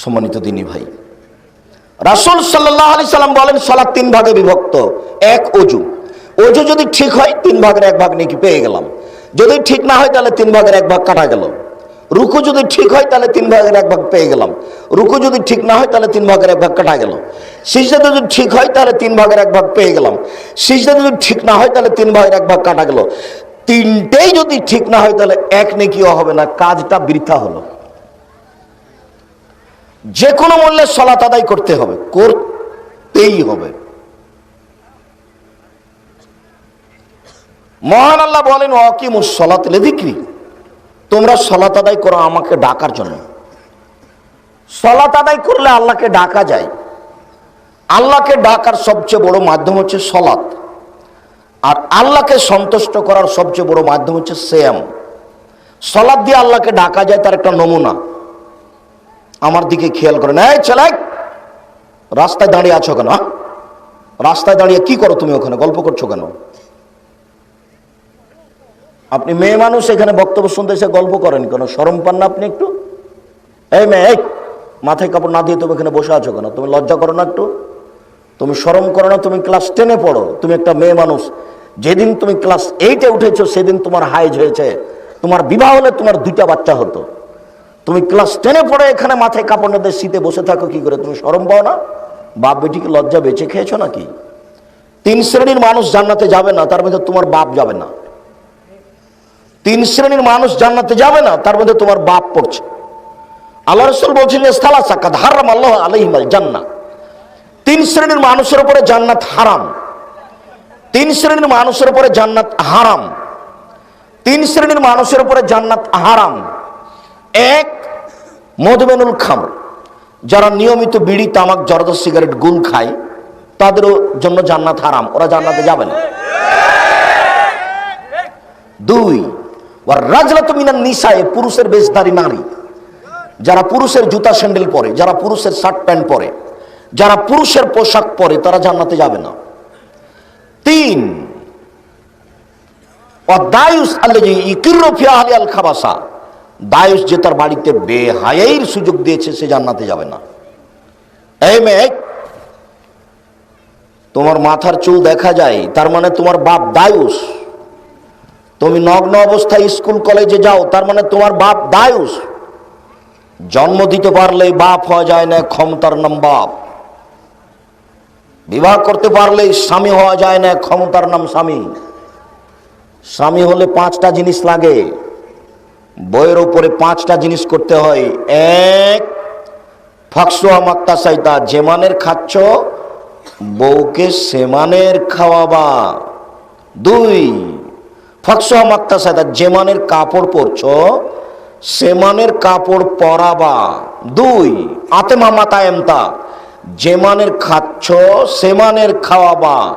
সম্মানিত দিনী ভাই। রাসুল সাল্লাহ আলি সাল্লাম বলেন, সালাদ তিন ভাগে বিভক্ত। এক অজু অজু যদি ঠিক হয়, তিন ভাগের এক ভাগ নাকি পেয়ে গেলাম। যদি ঠিক না হয়, তাহলে তিন ভাগের এক ভাগ কাটা গেল। রুকু যদি ঠিক হয়, তাহলে তিন ভাগের এক ভাগ পেয়ে গেলাম। রুকু যদি ঠিক না হয়, তাহলে তিন ভাগের এক ভাগ কাটা গেল। সিজদা যদি ঠিক হয়, তাহলে তিন ভাগের এক ভাগ পেয়ে গেলাম। সিজদা যদি ঠিক না হয়, তাহলে তিন ভাগের এক ভাগ কাটা গেল। তিনটেই যদি ঠিক না হয়, তাহলে এক নেকিও হবে না, কাজটা বৃথা হলো। যে কোনো মূল্যে সলাত আদায় করতে হবে, করতেই হবে। মহান আল্লাহ বলেন অকিমুস সলাত লেদিক্রি তোমরা সলাত আদায় করো আমাকে ডাকার জন্য। সলাত আদায় করলে আল্লাহকে ডাকা যায়। আল্লাহকে ডাকার সবচেয়ে বড় মাধ্যম হচ্ছে সলাত আর আল্লাহকে সন্তুষ্ট করার সবচেয়ে বড় মাধ্যম হচ্ছে শ্যাম সলাদ দিয়ে আল্লাহকে ডাকা যায় তার একটা নমুনা। আমার দিকে খেয়াল করেন এই ছেলে। রাস্তায় দাঁড়িয়ে আছো কেন হ্যাঁ? রাস্তায় দাঁড়িয়ে কি করো তুমি ওখানে? গল্প করছ কেন? আপনি মেয়ে মানুষ, এখানে বক্তব্য শুনতে এসে গল্প করেন কেন? সরম পান না আপনি একটু? এই মেয়ে মাথায় কাপড় না দিয়ে তুমি এখানে বসে আছো কেন? তুমি লজ্জা করো না একটু? তুমি সরম করো না, তুমি ক্লাস টেনে পড়ো। তুমি একটা মেয়ে মানুষ। যেদিন তুমি ক্লাস এইটে উঠেছো, সেদিন তোমার হাইজ হয়েছে। তোমার বিবাহ হলে তোমার দুইটা বাচ্চা হতো। তুমি ক্লাস টেনে পড়ে এখানে মাথায় কাপড় না দিয়ে শীতে বসে থাকো, কি করে? তুমি সরম পাও না? বাপ বেটিকে লজ্জা বেঁচে খেয়েছো নাকি? তিন শ্রেণির মানুষ জান্নাতে যাবে না, তার মধ্যে তোমার বাপ যাবে না। তিন শ্রেণির মানুষ জান্নাতে যাবে না, তার মধ্যে তোমার বাপ পড়ছে। আল্লাহ রসুল বলছেন সালা হারাম আল্লাহ আলহিমাল জান্নাত তিন শ্রেণির মানুষের উপরে জান্নাত হারাম। তিন শ্রেণির মানুষের উপরে জান্নাত হারাম। তিন শ্রেণির মানুষের উপরে জান্নাত হারাম। এক মধুবেনুল খামর। যারা নিয়মিত বিড়ি, তামাক, জর্দা, সিগারেট গুল খায়, তাদেরও জন্য জান্নাত হারাম। ওরা জান্নাতে যাবে না। দুই রাজলাত মিনান নিসায়ে, পুরুষের বেশধারী নারী। যারা পুরুষের জুতা স্যান্ডেল পরে, যারা পুরুষের শার্ট প্যান্ট পরে, যারা পুরুষের পোশাক পরে, তারা জান্নাতে যাবে না। তিন দায়ুস আল্লাহ ইকিরফিয়া আলী আল খাবাসা। দায়ুস যে তার বাড়িতে বেহায়ের সুযোগ দিয়েছে, সে জান্নাতে যাবে না। এই মেয়ে, তোমার মাথার চুল দেখা যায়, তার মানে তোমার বাপ দায়ুস। তুমি নগ্ন অবস্থায় স্কুল, কলেজে যাও, তার মানে তোমার বাপ দায়ুস। জন্ম দিতে পারলে বাপ হওয়া যায় না, ক্ষমতার নাম বাপ। বিবাহ করতে পারলেই স্বামী হওয়া যায় না, ক্ষমতার নাম স্বামী। স্বামী হলে পাঁচটা জিনিস লাগে। বইয়ের ওপরে পাঁচটা জিনিস করতে হয়। এক, ফাঁকসোয়া মাক্তা সাইতা যেমানের খাচ্ছ, বউকে সেমানের খাওয়াবা। দুই, ফাঁকসোয়া মাক্তা সাইতা যেমানের কাপড় পরছ সেমানের কাপড় পরাবা। দুই, আতেমা মাতা এমতা যেমানের খাচ্ছ সেমানের খাওয়াবা।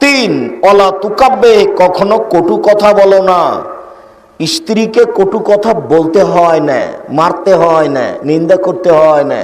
তিন, অলা তুকাব্বে, কখনো কটু কথা বলো না। স্ত্রীকে কটু কথা বলতে হয় না, মারতে হয় না, নিন্দা করতে হয় না।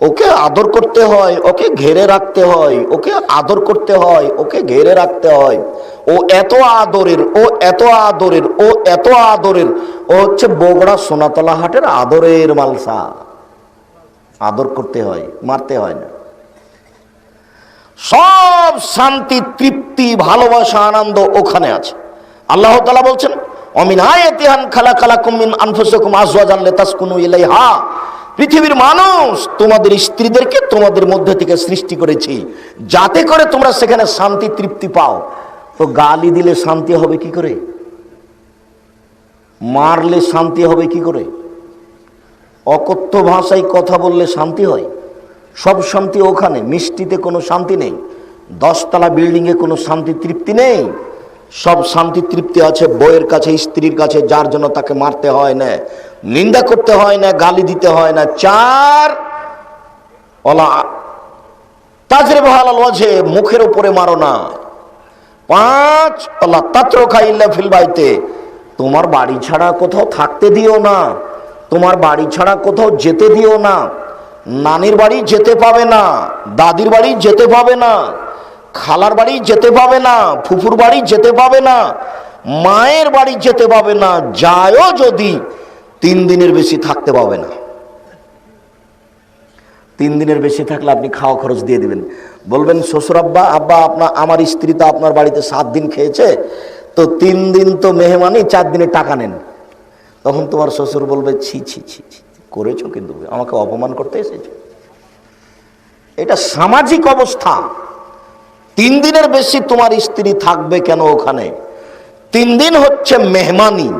ওকে আদর করতে হয়, ওকে ঘেরে রাখতে হয়, ওকে আদর করতে হয়, ওকে ঘেরে রাখতে হয়। ও এত আদরের, ও এত আদরের, ও এত আদরের, ও হচ্ছে বগড়া সোনাতলা হাটের আদরের মালসা। আদর করতে হয়, মারতে হয় না। সব শান্তি, তৃপ্তি, ভালোবাসা, আনন্দ ওখানে আছে। আল্লাহ তালা বলছেন খালা ইলাইহা। পৃথিবীর মানুষ তোমাদের স্ত্রীদেরকে তোমাদের মধ্যে থেকে সৃষ্টি করেছি। যাতে করে তোমরা সেখানে শান্তি, তৃপ্তি পাও। তো গালি দিলে শান্তি হবে কি করে? মারলে শান্তি হবে কি করে? অকথ্য ভাষায় কথা বললে শান্তি হয়? সব শান্তি ওখানে, মিষ্টিতে কোনো শান্তি নেই। দশতলা বিল্ডিংয়ে কোনো শান্তি, তৃপ্তি নেই? সব শান্তি তৃপ্তি আছে বইয়ের কাছে, স্ত্রীর কাছে, যার জন্য তাকে মারতে হয় না, নিন্দা করতে হয় না, গালি দিতে হয় না। চার অলা তাজরে বহাল ওয়াজে মুখের উপরে মারো না। পাঁচ অলা তাত্র খাইল্লা ফিল বাইতে, তোমার বাড়ি ছাড়া কোথাও থাকতে দিও না, তোমার বাড়ি ছাড়া কোথাও যেতে দিও না, নানির বাড়ি যেতে পাবে না, দাদির বাড়ি যেতে পাবে না খালার বাড়ি যেতে পাবে না, ফুফুর বাড়ি যেতে পাবে না, মায়ের বাড়ি যেতে পাবে না, যায়ও যদি তিন দিনের বেশি থাকতে পাবে না। তিন দিনের বেশি থাকলে আপনি খাওয়া খরচ দিয়ে দিবেন। বলবেন, শ্বশুর আব্বা আব্বা আপনার আমার স্ত্রী তো আপনার বাড়িতে সাত দিন খেয়েছে, তো তিন দিন তো মেহমানি চার দিনে টাকা নেন। তখন তোমার শ্বশুর বলবে, ছি ছি ছি ছি, করেছ কিন্তু, আমাকে অপমান করতে এসেছ। এটা সামাজিক অবস্থা। তিন দিনের বেশি তোমার স্ত্রী থাকবে কেন ওখানে? তিন দিন হচ্ছে মেহমানি।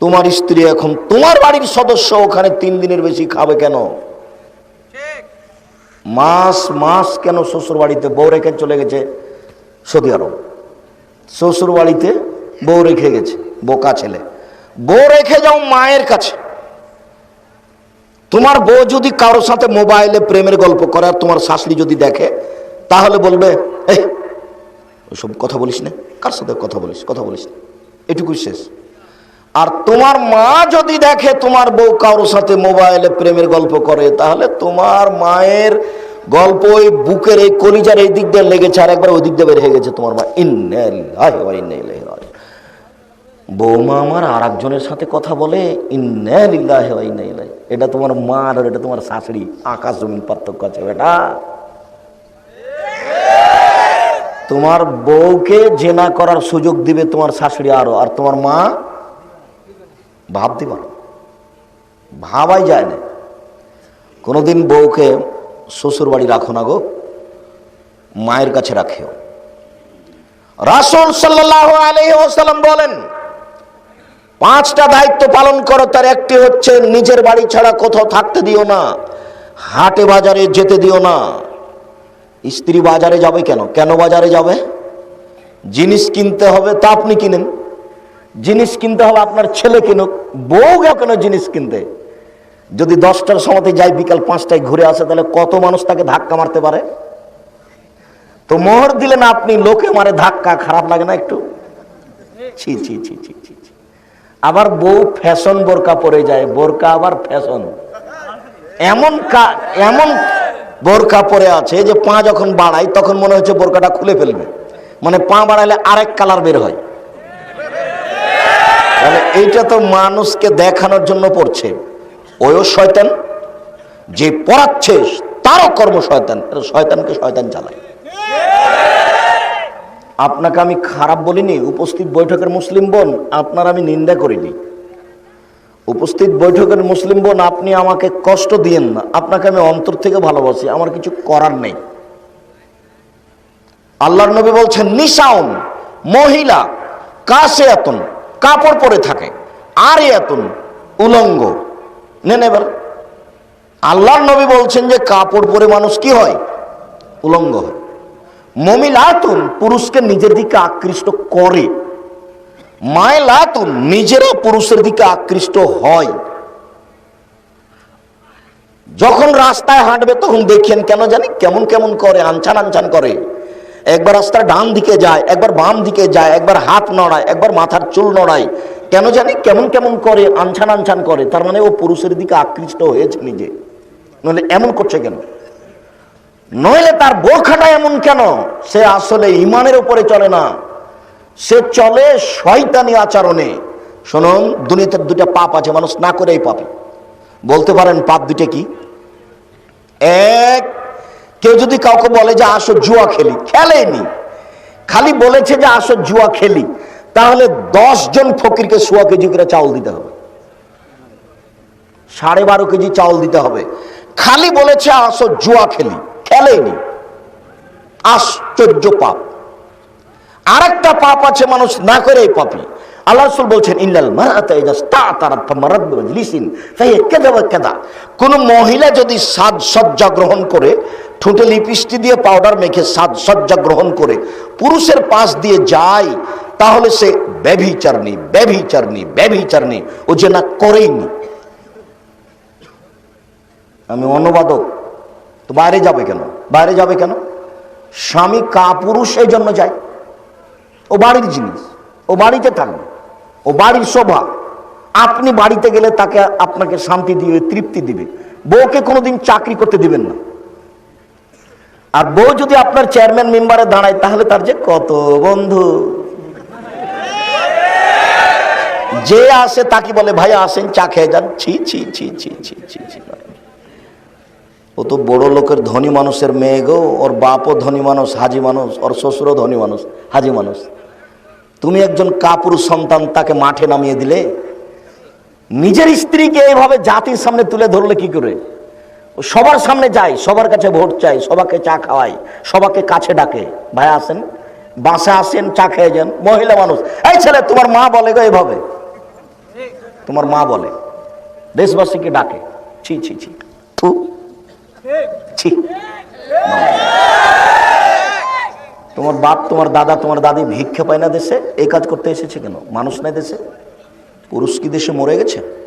তোমার স্ত্রী এখন তোমার বাড়ির সদস্য, ওখানে তিন দিনের বেশি খাবে কেন? মাস মাস কেন শ্বশুর বাড়িতে বউ রেখে চলে গেছে? Saudi Arab. শ্বশুর বাড়িতে বউ রেখে গেছে, বোকা ছেলে। বউ রেখে যাও মায়ের কাছে। তোমার বউ যদি কারোর সাথে মোবাইলে প্রেমের গল্প করে আর তোমার শাশুড়ি যদি দেখে তাহলে বলবে, এই ওসব কথা বলিস না, কার সাথে কথা বলিস কথা বলিস না, এটুকুই শেষ। আর তোমার মা যদি দেখে তোমার বউ কারোর সাথে মোবাইলে প্রেমের গল্প করে, তাহলে তোমার মায়ের গল্প ওই বুকের এই কলিজার এই দিক দিয়ে লেগেছে আর একবার ওই দিক দিয়ে বের হয়ে গেছে তোমার মা। বৌমা আমার আর একজনের সাথে কথা বলে ইন্নালিল্লাহি ওয়া ইন্না ইলাইহি। এটা তোমার মা আর এটা তোমার শাশুড়ি, আকাশ জমিন পার্থক্য আছে বেটা। তোমার বউকে জেনা করার সুযোগ দিবে তোমার শাশুড়ি আরও, আর তোমার মা ভাবতে পারো ভাবাই যায় না। কোনোদিন বউকে শ্বশুর বাড়ি রাখো না গো, মায়ের কাছে রাখেও। রাসুল সাল্লাহ আলহিহাল্লাম বলেন, পাঁচটা দায়িত্ব পালন করো, তার একটি হচ্ছে নিজের বাড়ি ছাড়া কোথাও থাকতে দিও না, হাটে বাজারে যেতে দিও না। স্ত্রী বাজারে যাবে কেন? কেন বাজারে যাবে? জিনিস কিনতে হবে তা আপনি কিনেন। জিনিস কিনতে হবে আপনার ছেলে কিনুক, বউ কেন জিনিস কিনতে? যদি দশটার সময়তে যাই, বিকাল পাঁচটায় ঘুরে আসে, তাহলে কত মানুষ তাকে ধাক্কা মারতে পারে? তো মোহর দিলেন আপনি, লোকে মারে ধাক্কা, খারাপ লাগে না একটু? ছি ছি ছি ছি ছি। আবার বউ ফ্যাশন বোরকা পরে যায়, বোরকা আবার ফ্যাশন। এমন এমন বোরকা পরে আছে যে পা যখন বাড়াই, তখন মনে হচ্ছে বোরকাটা খুলে ফেলবে। মানে পা বাড়াইলে আরেক কালার বের হয়। তাহলে এইটা তো মানুষকে দেখানোর জন্য পড়ছে। ওও শয়তান, যে পড়াচ্ছে, তারও কর্ম শয়তান শয়তানকে শয়তান চালায়। আপনাকে আমি খারাপ বলিনি, উপস্থিত বৈঠকের মুসলিম বোন, আপনার আমি নিন্দা করিনি। উপস্থিত বৈঠকের মুসলিম বোন, আপনি আমাকে কষ্ট দিয়েন না। আপনাকে আমি অন্তর থেকে ভালোবাসি। আমার কিছু করার নেই। আল্লাহর নবী বলছেন, নিশাউন, মহিলা কাছে এতন কাপড় পরে থাকে আর এতন উলঙ্গ। নেন এবার। আল্লাহর নবী বলছেন যে, কাপড় পরে মানুষ কি হয়? উলঙ্গ হয়। মমিলাতুন, পুরুষকে নিজের দিকে আকৃষ্ট করে। মায়লাতুন নিজেরা পুরুষের দিকে আকৃষ্ট হয়। যখন রাস্তায় হাঁটবে তখন দেখেন কেন জানি কেমন কেমন করে, আনছান আনছান করে। একবার রাস্তার ডান দিকে যায়, একবার বাম দিকে যায়, একবার হাত নড়ায়, একবার মাথার চুল নড়ায়, কেন জানি কেমন কেমন করে, আনছান আনছান করে, তার মানে ও পুরুষের দিকে আকৃষ্ট হয়েছে নিজে। নইলে এমন করছে কেন? নইলে তার বোরখাটা এমন কেন? সে আসলে ইমানের উপরে চলে না। সে চলে শয়তানি আচরণে। শুনুন, দুনিয়াতে দুটা পাপ আছে, মানুষ না করেই পাপে বলতে পারেন, পাপ দুটো কি? এক, কেউ যদি কাউকে বলে যে আসো জুয়া খেলি, খেলেনি, খালি বলেছে যে আসো জুয়া খেলি, তাহলে দশ জন ফকিরকে সোয়া কেজি করে চাউল দিতে হবে। সাড়ে বারো কেজি চাউল দিতে হবে। খালি বলেছে আসো জুয়া খেলি, খেলেনি। আশ্চর্য পাপ। আরেকটা পাপ আছে মানুষ না করেই পাপি। আল্লাহ রসুল বলছেন ইল্লাল মহিলা যদি গ্রহণ করে দিয়ে পাউডার গ্রহণ করে, পুরুষের পাশ দিয়ে যায়, তাহলে সে ব্যভিচারনি ব্যভিচারনি ব্যভিচারনি ও যে না করেইনি। আমি অনুবাদক, তো বাইরে যাবে কেন? বাইরে যাবে কেন? স্বামী কাপুরুষ এই জন্য যায়। ও বাড়ির জিনিস, ও বাড়িতে থাকবে, ও বাড়ির শোভা। আপনি বাড়িতে গেলে তাকে আপনাকে শান্তি দিবে তৃপ্তি দিবে। বউকে কোনোদিন চাকরি করতে দিবেন না। আর বউ যদি আপনার চেয়ারম্যান মেম্বারে দাঁড়ায়, তাহলে তার যে কত বন্ধু। যে আসে তাকে বলে, ভাই, আসেন, চা খেয়ে যান। ছি ছি ছি ছি ছি ছি ছি। ও তো বড় লোকের ধনী মানুষের মেয়ে গো। ওর বাপও ধনী মানুষ, হাজি মানুষ, ওর শ্বশুরও ধনী মানুষ, হাজি মানুষ। তুমি একজন কাপুরুষ সন্তান তাকে মাঠে নামিয়ে দিলে? নিজের স্ত্রীকে এইভাবে জাতির সামনে তুলে ধরলে কি করে? সবার সামনে যায়, সবার কাছে ভোট চাই সবাকে চা খাওয়াই সবাকে কাছে ডাকে। ভাই আসেন, বাসে আসেন, চা খেয়ে যান। মহিলা মানুষ, এই ছেলে, তোমার মা বলে গো এইভাবে তোমার মা বলে, দেশবাসীকে ডাকে। ছি ছি ছি। থু। ছি। তোমার বাপ, তোমার দাদা, তোমার দাদি ভিক্ষা পায় না দেশে? এই কাজ করতে এসেছে কেন? মানুষ নাই দেশে? পুরুষ কি দেশে মরে গেছে?